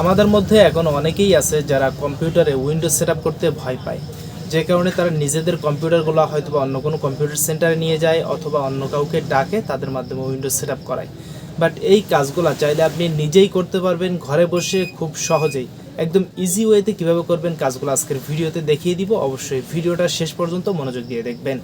আমাদের মধ্যে এখন অনেকেই আছে যারা কম্পিউটারে উইন্ডোজ সেট করতে ভয় পায়। যে কারণে তারা নিজেদের কম্পিউটারগুলো হয়তো অন্য কোনো কম্পিউটার সেন্টারে নিয়ে যায় অথবা অন্য কাউকে ডাকে, তাদের মাধ্যমে উইন্ডোজ সেট করায়। বাট এই কাজগুলো চাইলে আপনি নিজেই করতে পারবেন, ঘরে বসে খুব সহজেই। একদম ইজি ওয়েতে কীভাবে করবেন কাজগুলো আজকের ভিডিওতে দেখিয়ে দিব। অবশ্যই ভিডিওটা শেষ পর্যন্ত মনোযোগ দিয়ে দেখবেন।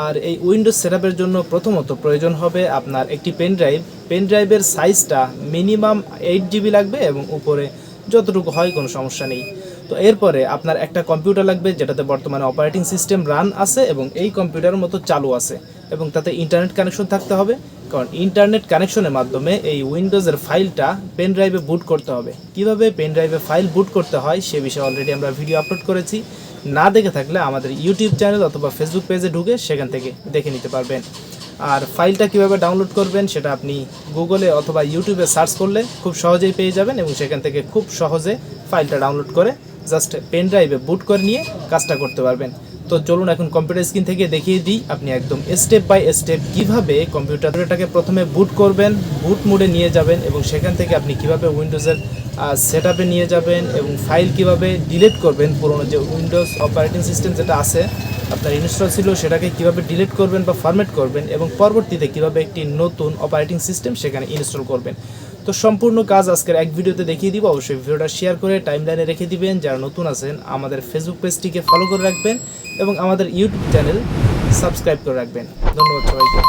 আর এই উইন্ডোজ সেটআপের জন্য প্রথমত প্রয়োজন হবে আপনার একটি পেন ড্রাইভ পেন ড্রাইভের সাইজটা মিনিমাম এইট জিবি লাগবে এবং উপরে যতটুকু হয় কোনো সমস্যা নেই। তো এরপরে আপনার একটা কম্পিউটার লাগবে, যেটাতে বর্তমানে অপারেটিং সিস্টেম রান আছে এবং এই কম্পিউটারের মতো চালু আছে এবং তাতে ইন্টারনেট কানেকশন থাকতে হবে। কারণ ইন্টারনেট কানেকশনের মাধ্যমে এই উইন্ডোজের ফাইলটা পেন ড্রাইভে বুট করতে হবে। কীভাবে পেন ড্রাইভে ফাইল বুট করতে হয় সে বিষয়ে অলরেডি আমরা ভিডিও আপলোড করেছি। না দেখে থাকলে আমাদের ইউটিউব চ্যানেল অথবা ফেসবুক পেজে ঢুকে সেখান থেকে দেখে নিতে পারবেন। আর ফাইলটা কীভাবে ডাউনলোড করবেন সেটা আপনি গুগলে অথবা ইউটিউবে সার্চ করলে খুব সহজেই পেয়ে যাবেন এবং সেখান থেকে খুব সহজে ফাইলটা ডাউনলোড করে জাস্ট পেন ড্রাইভে বুট করে নিয়ে কাজটা করতে পারবেন। তো চলুন এখন কম্পিউটার স্ক্রিন থেকে দেখিয়ে দিই। আপনি একদম স্টেপ বাই স্টেপ কীভাবে কম্পিউটারটাকে প্রথমে বুট করবেন বুট মোডে নিয়ে যাবেন এবং সেখান থেকে আপনি কীভাবে উইন্ডোজের সেট নিয়ে যাবেন এবং ফাইল কীভাবে ডিলিট করবেন, পুরোনো যে উইন্ডোজ অপারেটিং সিস্টেম যেটা আছে, আপনার ইনস্টল ছিল সেটাকে কীভাবে ডিলিট করবেন বা ফরম্যাট করবেন এবং পরবর্তীতে কীভাবে একটি নতুন অপারেটিং সিস্টেম সেখানে ইনস্টল করবেন। তো সম্পূর্ণ কাজ আজকের এক ভিডিওতে দেখিয়ে দিব। অবশ্যই ভিডিওটা শেয়ার করে টাইমলাইনে রেখে দিবেন। যারা নতুন আছেন, আমাদের ফেসবুক পেজটিকে ফলো করে রাখবেন এবং আমাদের ইউটিউব চ্যানেল সাবস্ক্রাইব করে রাখবেন। ধন্যবাদ সবাইকে।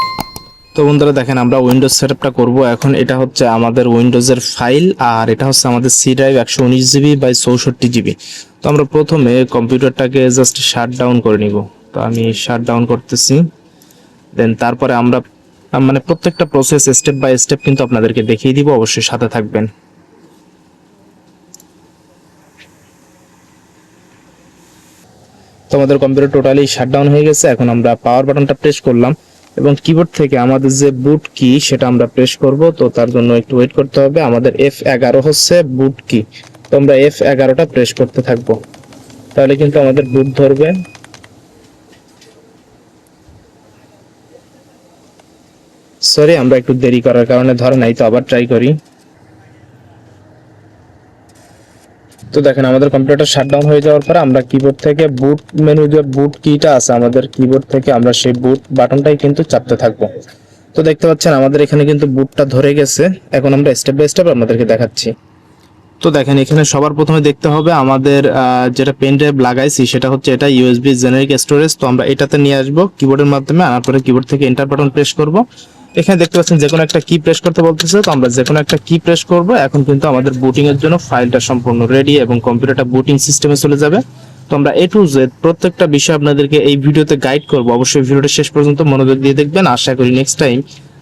তো বন্ধুরা, দেখেন আমরা উইন্ডোজ সেটআপটা করব। এখন এটা হচ্ছে আমাদের উইন্ডোজের ফাইল আর এটা হচ্ছে আমাদের সি ড্রাইভ একশো উনিশ জিবি বাই চৌষট্টি জিবি তো আমরা প্রথমে কম্পিউটারটাকে জাস্ট শাট ডাউন করে নিব। তো আমি শাট ডাউন করতেছি। দেন তারপরে আমরা মানে প্রত্যেকটা প্রসেস স্টেপ বাই স্টেপ কিন্তু আপনাদেরকে দেখিয়ে দিব, অবশ্যই সাথে থাকবেন। তো আমাদের কম্পিউটার টোটালি শাটডাউন হয়ে গেছে, এখন আমরা পাওয়ার বাটনটা প্রেস করলাম এবং কিবোর্ড থেকে আমাদের যে বুট কি সেটা আমরা প্রেস করব, তো তার জন্য একটু ওয়েট করতে হবে। আমাদের এফ এগারো হচ্ছে বুট কি তো আমরা এফ এগারোটা প্রেস করতে থাকব। তাহলে কিন্তু আমাদের বুট ধরবে। সরি আমরা একটু দেরি করার কারণে ধরে নাই তো আবার ট্রাই করি। তো দেখেন, আমাদের কম্পিউটার শাটডাউন হয়ে যাওয়ার পরে আমরা কিবোর্ড থেকে বুট মেনু যে বুট কিটা আছে আমাদের কিবোর্ড থেকে আমরা সেই বুট বাটনটাই কিন্তু চাপতে থাকব। তো দেখতে পাচ্ছেন, আমাদের এখানে কিন্তু বুটটা ধরে গেছে। এখন আমরা স্টেপ বাই স্টেপ আপনাদেরকে দেখাচ্ছি। তো দেখেন, এখানে সবার প্রথমে দেখতে হবে আমাদের যেটা পেন ড্রাইভ লাগাইছি, সেটা হচ্ছে এটা ইউএসবি জেনারিক স্টোরেজ তো আমরা এটাতে নিয়ে আসব কিবোর্ডের মাধ্যমে আনার পরে কিবোর্ড থেকে এন্টার বাটন প্রেস করব। এখানে দেখতে পাচ্ছেন যে কোনো একটা কি প্রেস করতে বলতেছে, তো আমরা যে কোনো একটা কি প্রেস করব। এখন কিন্তু আমাদের বুটিং এর জন্য ফাইলটা সম্পূর্ণ রেডি এবং কম্পিউটারটা বুটিং সিস্টেমে চলে যাবে। তো আমরা এ টু জেড প্রত্যেকটা বিষয় আপনাদেরকে এই ভিডিওতে গাইড করব। অবশ্যই ভিডিওটা শেষ পর্যন্ত মনোযোগ দিয়ে দেখবেন। আশা করি নেক্সট টাইম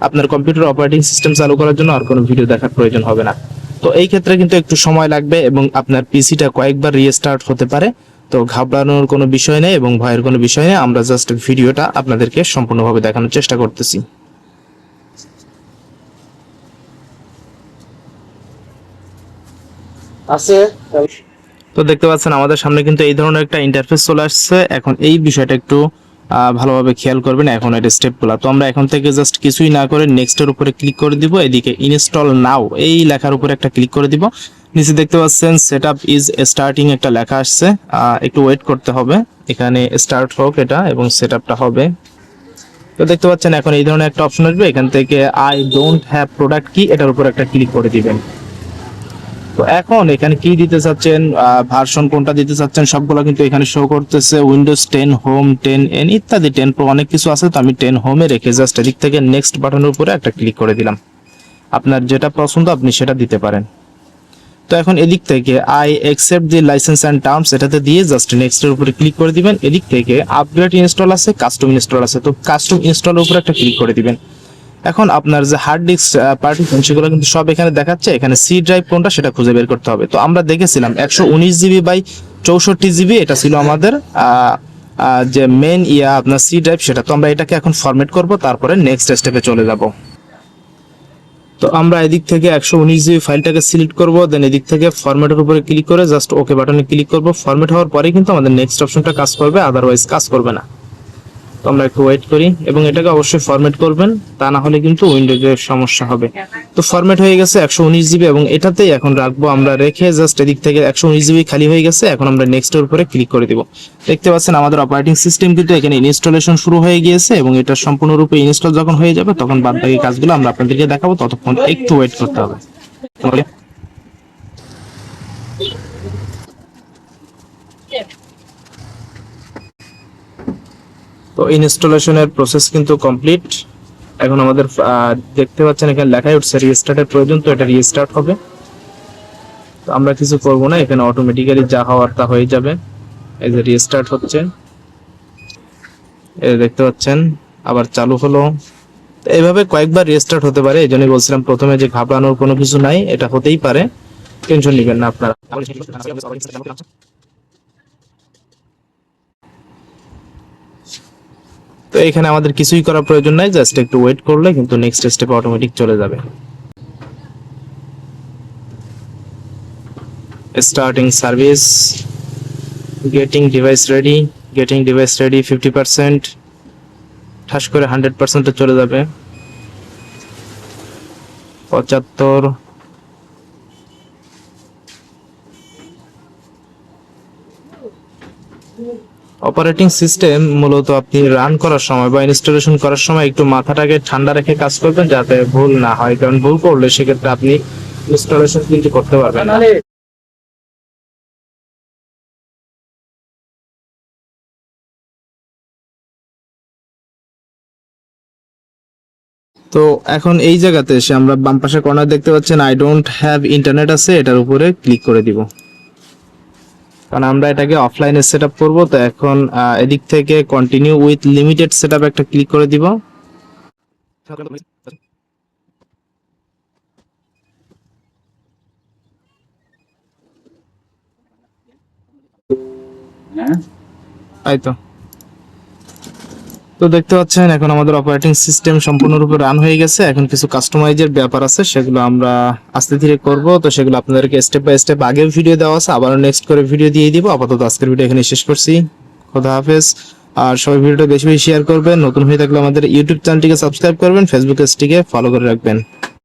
আপনার কম্পিউটার অপারেটিং সিস্টেম চালু করার জন্য আর কোনো ভিডিও দেখার প্রয়োজন হবে না। তো এই ক্ষেত্রে কিন্তু একটু সময় লাগবে এবং আপনার পিসিটা কয়েকবার রিস্টার্ট হতে পারে। তো ঘাবড়ানোর কোনো বিষয় নেই এবং ভয়ের কোনো বিষয় নেই। আমরা জাস্ট ভিডিওটা আপনাদেরকে সম্পূর্ণভাবে দেখানোর চেষ্টা করতেছি। আছে। তো দেখতে পাচ্ছেন, আমাদের সামনে কিন্তু এই ধরনের একটা ইন্টারফেস চলে আসছে। এখন এই বিষয়টা একটু ভালোভাবে খেয়াল করবেন এখন এটা স্টেপগুলো তো আমরা এখন থেকে জাস্ট কিছুই না করে নেক্সটের উপরে ক্লিক করে দিব, এদিকে ইনস্টল নাও এই লেখার উপরে একটা ক্লিক করে দিব। নিচে দেখতে পাচ্ছেন সেট আপ ইজ স্টার্টিং একটা লেখা আসছে। একটু ওয়েট করতে হবে। এখানে স্টার্ট হোক এটা এবং সেট হবে। তো দেখতে পাচ্ছেন, এখন এই ধরনের একটা অপশন আসবে। এখান থেকে আই ডোন্ট হ্যাভ প্রোডাক্ট কি এটার উপর একটা ক্লিক করে দিবেন। তো এখন এখানে কি দিতে চাচ্ছেন? ভার্সন কোনটা দিতে চাচ্ছেন? সবগুলো কিন্তু এখানে শো করতেছে। Windows ten home ten N ইত্যাদি। টেন প্রো অনেক কিছু আছে তো আমি টেন হোমে রেখে জাস্ট এদিক থেকে নেক্সট বাটনের উপরে একটা ক্লিক করে দিলাম। আপনার যেটা পছন্দ আপনি সেটা দিতে পারেন। তো এখন এদিক থেকে I accept the license and terms এটাতে দিয়ে জাস্ট নেক্সট এর উপরে ক্লিক করে দিবেন। এদিক থেকে আপগ্রেড ইনস্টল আছে কাস্টম ইনস্টল আছে। তো কাস্টম ইনস্টলের উপরে একটা ক্লিক করে দিবেন। এখন আপনার যে হার্ড ডিস্ক পার্টিশন সেগুলো কিন্তু সব এখানে দেখাচ্ছে। এখানে সি ড্রাইভ কোনটা সেটা খুঁজে বের করতে হবে। তো আমরা দেখেছিলাম একশো উনিশ জিবি বাই চৌষট্টি জিবি, এটা ছিল আমাদের যে মেন ইয়া আপনার সি ড্রাইভ সেটা। তো আমরা এটাকে এখন ফরম্যাট করব, তারপরে নেক্সট স্টেপে চলে যাব। তো আমরা এদিক থেকে একশো উনিশ জিবি ফাইলটাকে সিলেক্ট করব দেন এদিক থেকে ফরম্যাটের উপরে ক্লিক করে জাস্ট ওকে বাটনে ক্লিক করব। ফরম্যাট হওয়ার পরে কিন্তু আমাদের নেক্সট অপশনটা কাজ করবে আদারওয়াইজ কাজ করবে না। তো আমরা একটু ওয়েট করি এবং এটাকে অবশ্যই ফরম্যাট করবেন, তা না হলে কিন্তু উইন্ডোজের সমস্যা হবে। তো ফরম্যাট হয়ে গেছে একশো উনিশ জিবি এবং এটাতেই এখন রাখব আমরা রেখে জাস্ট এদিক থেকে একশো উনিশ জিবি খালি হয়ে গেছে, এখন আমরা নেক্সটের উপরে ক্লিক করে দিব। দেখতে পাচ্ছেন আমাদের অপারেটিং সিস্টেম কিন্তু এখানে ইনস্টলেশন শুরু হয়ে গিয়েছে এবং এটা সম্পূর্ণরূপে ইনস্টল যখন হয়ে যাবে তখন বাদ বাকি কাজগুলো আমরা আপনাদেরকে দেখাবো, ততক্ষণ একটু ওয়েট করতে হবে। তো ইনস্টলেশনের প্রসেস কিন্তু কমপ্লিট এখন আমাদের দেখতে পাচ্ছেন এখানে লেখাই উঠছে রিস্টার্টের প্রয়োজন, তো এটা রিস্টার্ট হবে। তো আমরা কিছু করব না, এখানে অটোমেটিক্যালি যা হওয়ার তা হয়ে যাবে। এই যে রিস্টার্ট হচ্ছে। এই দেখতে পাচ্ছেন, আবার চালু হলো। এইভাবে কয়েকবার রিস্টার্ট হতে পারে, এই জন্যই বলছিলাম প্রথমে যে ঘাবড়ানোর কোনো কিছু নাই, এটা হতেই পারে। টেনশন নেবেন না আপনারা। এখানে আমাদের কিছুই করার প্রয়োজন নাই জাস্ট একটু ওয়েট করলে কিন্তু নেক্সট স্টেপে অটোমেটিক চলে যাবে। Starting service getting device ready getting device ready fifty percent ঠাস করে হান্ড্রেড পার্সেন্টে চলে যাবে। পঁচাত্তর। অপারেটিং সিস্টেম মূলত আপনি রান করার সময় বা ইনস্টলেশন করার সময় একটু মাথাটাকে ঠান্ডা রেখে কাজ করবেন যাতে ভুল না হয়। কারণ ভুল করলে সেক্ষেত্রে আপনি ইনস্টলেশন কিন্তু করতে পারবেন না। তো এখন এই জায়গাতে এসে আমরা বাম পাশে কর্নার দেখতে পাচ্ছেন। আই ডোন্ট হ্যাভ ইন্টারনেট আছে, এটার উপরে ক্লিক করে দিব। কারণ আমরা এটাকে অফলাইনে সেট আপ করব তো এখন এদিক থেকে continue with limited set up একটা ক্লিক করে দিব। তাই তো। তো দেখতে পাচ্ছেন, এখন আমাদের অপারেটিং সিস্টেম সম্পূর্ণরূপে রান হয়ে গেছে। এখন কিছু কাস্টমাইজের ব্যাপার আছে, সেগুলো আমরা আস্তে ধীরে করব। তো সেগুলো আপনাদেরকে স্টেপ বাই স্টেপ আগেও ভিডিও দেওয়া আছে, আবারও নেক্সট করে ভিডিও দিয়ে দিব। আপাতত আজকের ভিডিও এখানে শেষ করছি। খোদা হাফেজ। আর সবাই ভিডিওটা বেশি বেশি শেয়ার করবেন। নতুন হয়ে থাকলে আমাদের ইউটিউব চ্যানেলটিকে সাবস্ক্রাইব করবেন ফেসবুক পেজটিকে ফলো করে রাখবেন।